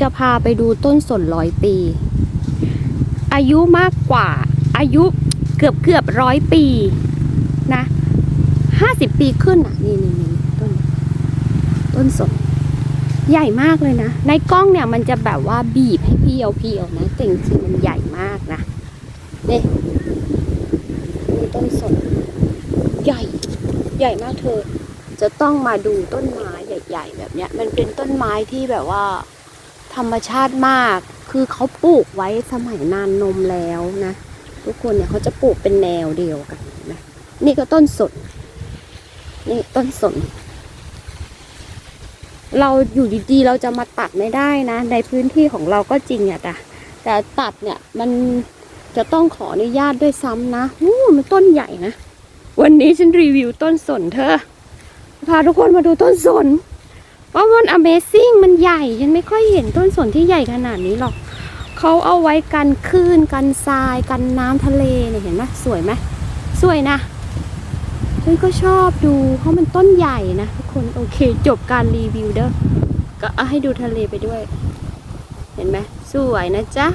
จะพาไปดูต้นสนร้อยปี อายุมากกว่า อายุเกือบเกือบร้อยปีนะห้าสิบปีขึ้นอะนี่นี่นี่ต้น ต้นสนใหญ่มากเลยนะ ในกล้องเนี่ยมันจะแบบว่าบีบให้เพียวเพียวนะแต่จริงมันใหญ่มากนะนี่นี่ต้นสนใหญ่ ใหญ่มากเธอ จะต้องมาดูต้นไม้ใหญ่ ๆ แบบเนี้ย มันเป็นต้นไม้ที่แบบว่า รรมชาติมาก คือเขาปลูกไว้สมัยนานนมแล้วนะ ทุกคนเนี่ยเขาจะปลูกเป็นแนวเดียวกันนะนี่ก็ต้นสน นี่ต้นสน เราอยู่ดีๆเราจะมาตัดไม่ได้นะ ในพื้นที่ของเราก็จริงอะแต่แต่ตัดเนี่ยมันจะต้องขออนุญาตด้วยซ้ำนะอู้มันต้นใหญ่นะ วันนี้ฉันรีวิวต้นสนเธอ พาทุกคนมาดูต้นสน ว่ามัน Amazing มันใหญ่ ฉันไม่ค่อยเห็นต้นสนที่ใหญ่ขนาดนี้หรอก เขาเอาไว้กันคลื่นกันทรายกันน้ำทะเลเนี่ยเห็นไหมสวยไหมสวยนะฉันก็ชอบดูเพราะมันต้นใหญ่นะทุกคนโอเคจบการรีวิวเด้อก็ให้ดูทะเลไปด้วย เห็นไหมสวยนะจ๊ะ